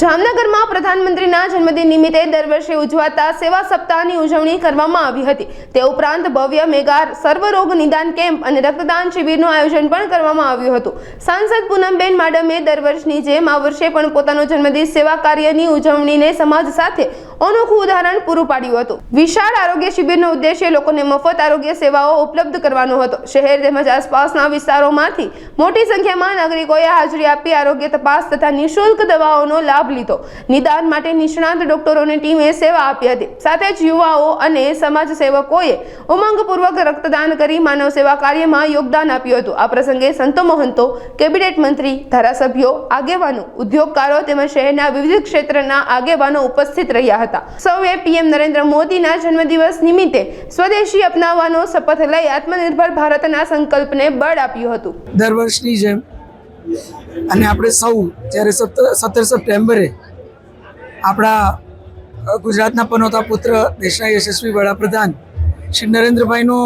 જામનગરમાં પ્રધાનમંત્રીના જન્મદિન નિમિત્તે દર વર્ષે ઉજવાતા સેવા સપ્તાહની ઉજવણી કરવામાં આવી હતી. તે ઉપરાંત ભવ્ય મેગા સર્વરોગ નિદાન કેમ્પ અને રક્તદાન શિબિરનું આયોજન પણ કરવામાં આવ્યું હતું. સાંસદ પૂનમબેન માડમે દર વર્ષની જેમ આ વર્ષે પણ પોતાનો જન્મદિન સેવા કાર્યની ઉજવણીને સમાજ સાથે અનોખું ઉદાહરણ પૂરું પાડ્યું હતું. વિશાળ આરોગ્ય શિબિરનો ઉદ્દેશ્ય લોકોને મફત આરોગ્ય સેવાઓ ઉપલબ્ધ કરવાનો હતો. શહેર તેમજ આસપાસના વિસ્તારોમાંથી મોટી સંખ્યામાં નાગરિકોએ હાજરી આપી આરોગ્ય તપાસ તથા નિઃશુલ્ક દવાઓનો લાભ લીધો. નિદાન માટે નિષ્ણાંત ડોક્ટરોની ટીમે સેવા આપી હતી. સાથે જ યુવાઓ અને સમાજ સેવકોએ ઉમંગપૂર્વક રક્તદાન કરી માનવ સેવા કાર્યમાં યોગદાન આપ્યું હતું. આ પ્રસંગે સંતો મહંતો, કેબિનેટ મંત્રી, ધારાસભ્યો, આગેવાનો, ઉદ્યોગકારો તેમજ શહેરના વિવિધ ક્ષેત્રના આગેવાનો ઉપસ્થિત રહ્યા હતા. સૌએ પીએમ નરેન્દ્ર મોદીના જન્મદિવસ નિમિત્તે સ્વદેશી અપનાવવાનો શપથ લઈ આત્મનિર્ભર ભારતના સંકલ્પને બળ આપ્યું હતું. દર વર્ષની જેમ અને આપણે સૌ, જ્યારે સત્તર સપ્ટેમ્બરે આપણા ગુજરાતના પનોતા પુત્ર દેશના યશસ્વી વડાપ્રધાન શ્રી નરેન્દ્રભાઈનો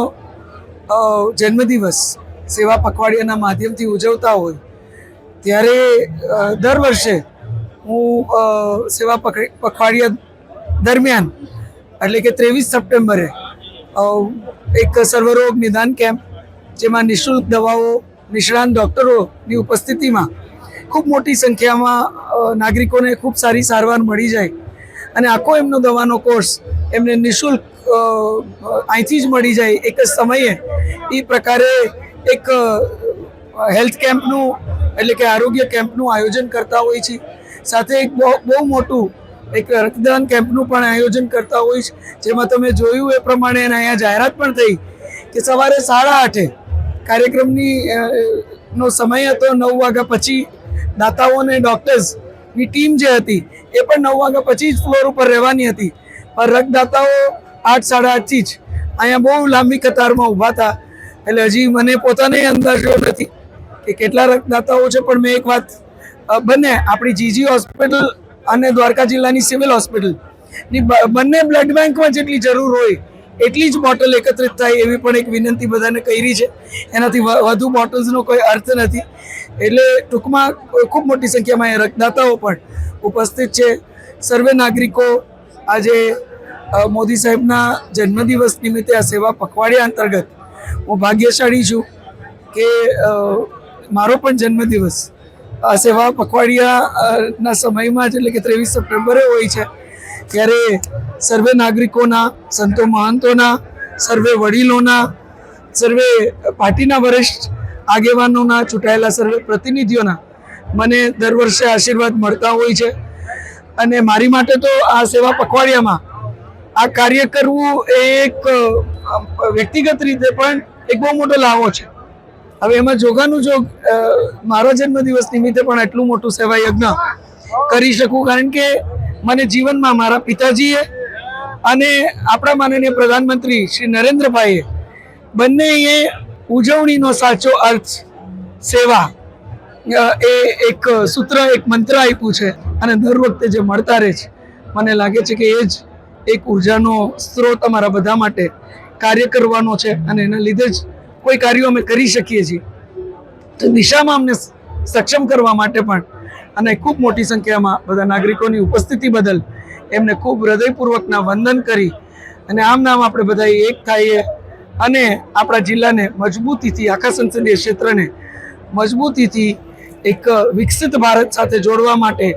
જન્મદિવસ સેવા પખવાડિયાના માધ્યમથી ઉજવતા હોય, ત્યારે દર વર્ષે હું સેવા પખવાડિયા દરમિયાન, એટલે કે ત્રેવીસ સપ્ટેમ્બરે એક સર્વરોગ નિદાન કેમ્પ, જેમાં નિઃશુલ્ક દવાઓ નિષ્ણાંત ડૉક્ટરોની ઉપસ્થિતિમાં ખૂબ મોટી સંખ્યામાં નાગરિકોને ખૂબ સારી સારવાર મળી જાય અને આખો એમનો દવાનો કોર્સ એમને નિઃશુલ્ક અહીંથી જ મળી જાય એક જ સમયે. એ પ્રકારે એક હેલ્થ કેમ્પનું એટલે કે આરોગ્ય કેમ્પનું આયોજન કરતા હોય છે. સાથે એક બહુ મોટું એક રક્તદાન કેમ્પનું પણ આયોજન કરતા હોય છે. જેમાં તમે જોયું એ પ્રમાણે અહીંયા જાહેરાત પણ થઈ કે સવારે સાડા આઠે કાર્યક્રમની નો સમય હતો નવ વાગ્યા પછી. દાતાઓ અને ડૉક્ટર્સની ટીમ જે હતી, એ પણ નવ વાગ્યા પછી જ ફ્લોર ઉપર રહેવાની હતી. પણ રક્તદાતાઓ આઠ, સાડા આઠથી જ અહીંયા બહુ લાંબી કતારમાં ઊભા હતા. એટલે હજી મને પોતાને અંદાજો નથી કે કેટલા રક્તદાતાઓ છે, પણ મેં એક વાત બંને, આપણી જીજી હોસ્પિટલ અને દ્વારકા જિલ્લાની સિવિલ હોસ્પિટલની બંને બ્લડ બેંકમાં જેટલી જરૂર હોય એટલી જ બોટલ એકત્રિત થાય એવી પણ એક વિનંતી બધાને કરી છે. એનાથી વધુ બોટલ્સનો કોઈ અર્થ નથી. એટલે ટૂંકમાં ખૂબ મોટી સંખ્યામાં એ રક્તદાતાઓ પણ ઉપસ્થિત છે. સર્વે નાગરિકો આજે મોદી સાહેબના જન્મદિવસ નિમિત્તે આ સેવા પખવાડિયા અંતર્ગત હું ભાગ્યશાળી છું કે મારો પણ જન્મદિવસ આ સેવા પખવાડિયાના સમયમાં જ એટલે કે ત્રેવીસ સપ્ટેમ્બરે હોય છે. ત્યારે સર્વે નાગરિકોના, સંતો મહંતોના, સર્વે વડીલોના, સર્વે પાર્ટીના વરિષ્ઠ આગેવાનોના ચૂંટાયેલા સર્વે પ્રતિનિધિઓના મને દર વર્ષે આશીર્વાદ મળતા હોય છે. અને મારી માટે તો આ સેવા પખવાડિયામાં આ કાર્ય કરવું એ એક વ્યક્તિગત રીતે પણ એક બહુ મોટો લાવો છે. હવે એમાં જોગાનું જોગ મારા જન્મદિવસ નિમિત્તે પણ આટલું મોટું સેવા યજ્ઞ કરી શકું. કારણ કે મને જીવનમાં મારા પિતાજીએ અને આપણા માનનીય પ્રધાનમંત્રી શ્રી નરેન્દ્રભાઈએ બંને એ ઉજવણીનો સાચો અર્થ સેવા એ એક સૂત્ર, એક મંત્ર આપ્યું છે અને દર વખતે જે મળતા રહે છે. મને લાગે છે કે એ જ એક ઉર્જાનો સ્ત્રોત અમારા બધા માટે કાર્ય કરવાનો છે અને એના લીધે જ કોઈ કાર્યો અમે કરી શકીએ છીએ. તો દિશામાં અમને સક્ષમ કરવા માટે પણ અને ખૂબ મોટી સંખ્યામાં બધા નાગરિકોની ઉપસ્થિતિ બદલ એમને ખૂબ હૃદયપૂર્વકના વંદન કરી અને આમ નામ આપણે બધા એક થઈએ અને આપણા જિલ્લાને મજબૂતીથી, આખા સંસદીય ક્ષેત્રને મજબૂતીથી એક વિકસિત ભારત સાથે જોડવા માટે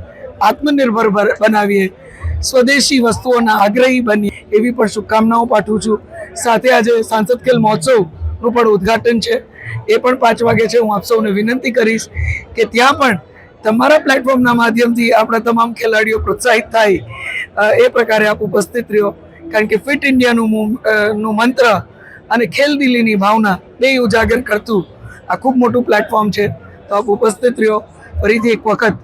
આત્મનિર્ભર બનાવીએ. સ્વદેશી વસ્તુઓના આગ્રહી બની એવી પણ શુભકામનાઓ પાઠવું છું. સાથે આજે સાંસદ ખેલ મહોત્સવનું પણ ઉદ્ઘાટન છે. એ પણ પાંચ વાગે છે. હું આપ સૌને વિનંતી કરીશ કે ત્યાં પણ તમારા પ્લેટફોર્મના માધ્યમથી આપણા તમામ ખેલાડીઓ પ્રોત્સાહિત થાય એ પ્રકારે આપ ઉપસ્થિત રહ્યો. કારણ કે ફિટ ઇન્ડિયાનું નું મંત્ર અને ખેલ દિલ્હીની ભાવના બે ઉજાગર કરતું આ ખૂબ મોટું પ્લેટફોર્મ છે. તો આપ ઉપસ્થિત રહ્યો. ફરીથી એક વખત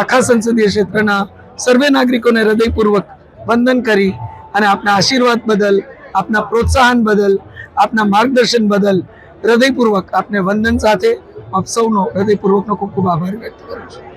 આખા સંસદીય ક્ષેત્રના સર્વે નાગરિકોને હૃદયપૂર્વક વંદન કરી અને આપના આશીર્વાદ બદલ, આપના પ્રોત્સાહન બદલ, આપના માર્ગદર્શન બદલ હૃદયપૂર્વક આપને વંદન સાથે આપ સૌનો હૃદયપૂર્વકનો ખૂબ ખૂબ આભાર વ્યક્ત કરું છું.